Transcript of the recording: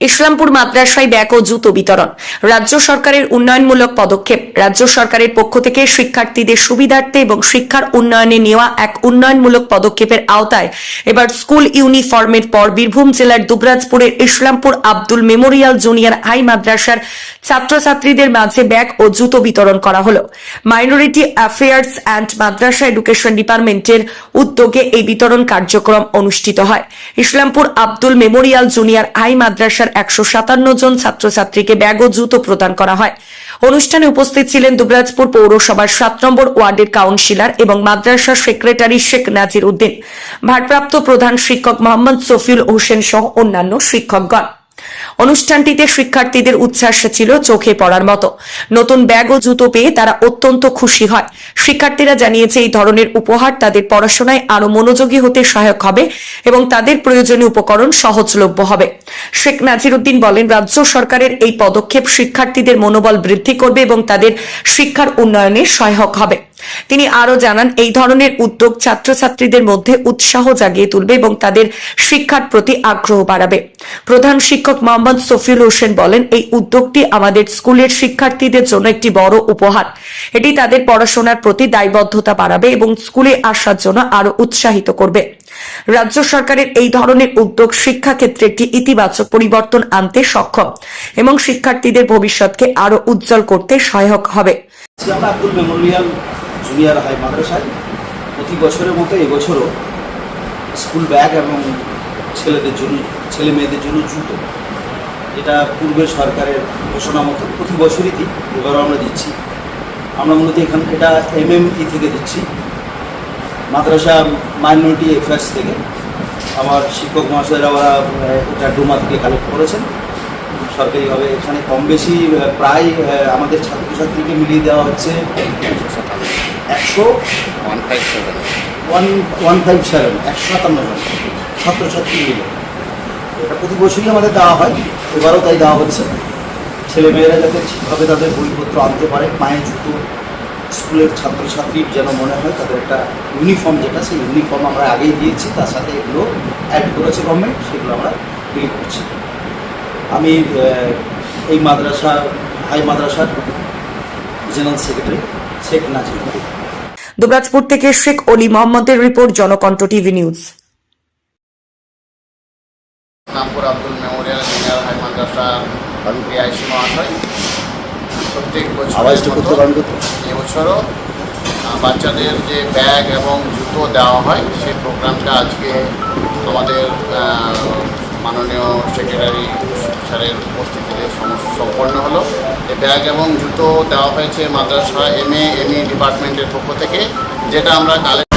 ইসলামপুর মাদ্রাসায় ব্যাগ ও জুতো বিতরণ। রাজ্য সরকারের উন্নয়নমূলক পদক্ষেপ। রাজ্য সরকারের পক্ষ থেকে শিক্ষার্থীদের সুবিধার্থে এবং শিক্ষার উন্নয়নে নেওয়া এক উন্নয়নমূলক পদক্ষেপের আওতায় এবার স্কুল ইউনিফর্মের পর বীরভূম জেলার দুবরাজপুরের Islampur Abdul memorial junior high মাদ্রাসার ছাত্রছাত্রীদের মাঝে ব্যাগ ও জুতো বিতরণ করা হলো। Minority affairs and madrasa education ডিপার্টমেন্টের উদ্যোগে এই বিতরণ কার্যক্রম অনুষ্ঠিত হয়। Islampur Abdul memorial junior high মাদ্রাসার একশো সাতান্ন জন ছাত্রছাত্রীকে ব্যাগ ও জুতো প্রদান করা হয়। অনুষ্ঠানে উপস্থিত ছিলেন দুবরাজপুর পৌরসভার সাত নম্বর ওয়ার্ডের কাউন্সিলর এবং মাদ্রাসা সেক্রেটারি শেখ নাজির উদ্দিন। ভারপ্রাপ্ত প্রধান শিক্ষক মোহাম্মদ সফিউল হোসেন সহ অন্যান্য শিক্ষকগণ। অনুষ্ঠানটিতে শিক্ষার্থীদের উচ্ছ্বাস ছিল, চোখে পড়ার মতো। নতুন ব্যাগ ও জুতো পেয়ে তারা অত্যন্ত খুশি হয়। শিক্ষার্থীরা জানিয়েছে, এই ধরনের উপহার তাদের পড়াশোনায় আরও মনোযোগী হতে সহায়ক হবে এবং তাদের প্রয়োজনীয় উপকরণ সহজলভ্য হবে। শেখ নাজিরুদ্দিন বলেন, রাজ্য সরকারের এই পদক্ষেপ শিক্ষার্থীদের মনোবল বৃদ্ধি করবে এবং তাদের শিক্ষার উন্নয়নে সহায়ক হবে। তিনি আরও জানান, এই ধরনের উদ্যোগ ছাত্রছাত্রীদের মধ্যে উৎসাহ জাগিয়ে তুলবে এবং তাদের শিক্ষার প্রতি আগ্রহ বাড়াবে। প্রধান শিক্ষক মোহাম্মদ সফিউল হোসেন বলেন, এই উদ্যোগটি আমাদের স্কুলের শিক্ষার্থীদের জন্য একটি বড় উপহার। এটি তাদের পড়াশোনার প্রতি দায়বদ্ধতা বাড়াবে এবং স্কুলে আসার জন্য আরও উৎসাহিত করবে। রাজ্য সরকারের এই ধরনের উদ্যোগ শিক্ষাক্ষেত্রে একটি ইতিবাচক পরিবর্তন আনতে সক্ষম এবং শিক্ষার্থীদের ভবিষ্যৎকে আরও উজ্জ্বল করতে সহায়ক হবে। জুনিয়র হাই মাদ্রাসায় প্রতি বছরের মতো এবছরও স্কুল ব্যাগ এবং ছেলেদের জন্য, ছেলে মেয়েদের জন্য জুতো। এটা পূর্বের সরকারের ঘোষণা মতো প্রতি বছরই দিই, এবারও আমরা দিচ্ছি। আমরা মূলত এখান, এটা এম এম ই থেকে দিচ্ছি। মাদ্রাসা মাইনরিটি অ্যাফেয়ার্স থেকে। আমার শিক্ষক মহাশয়রা ওরা এটা ডোমা থেকে কালেক্ট করেছেন। সরকারিভাবে এখানে কম বেশি প্রায় আমাদের ছাত্রছাত্রীকে মিলিয়ে দেওয়া হচ্ছে একশো one five seven one one five seven, একশো সাতান্ন জন, ছাত্রছাত্রী মিলে। এটা প্রতি বছরই আমাদের দেওয়া হয়, এবারও তাই দেওয়া হচ্ছে। ছেলেমেয়েরা যাতে ঠিকভাবে তাদের বইপত্র আনতে পারে, পায়ে জুতো, স্কুলের ছাত্রছাত্রীর যেন মনে হয়, তাদের একটা ইউনিফর্ম যেটা, সেই ইউনিফর্ম আমরা আগেই দিয়েছি, তার সাথে এগুলো অ্যাড করেছে গভর্নমেন্ট সেগুলো আমরা বিলি করছি। আমি এই মাদ্রাসা, হাই মাদ্রাসার জেনারেল সেক্রেটারি শেখ নাজির। দুবরাজপুর থেকে শেখ অলি মোহাম্মদের report Janakantha TV news. Nampur Abdul memorial junior high madrasa AIC মহাশয়। প্রত্যেক বছর? এবছরও বাচ্চাদের যে ব্যাগ এবং জুতো দেওয়া হয় সেই প্রোগ্রামটা আজকে আমাদের মাননীয় সেক্রেটারি স্যারের উপস্থিতিতে সম- সম্পন্ন হলো। ব্যাগ এবং জুতো দেওয়া হয়েছে মাদ্রাসা এম এ, এম ই ডিপার্টমেন্টের পক্ষ থেকে, যেটা আমরা কালে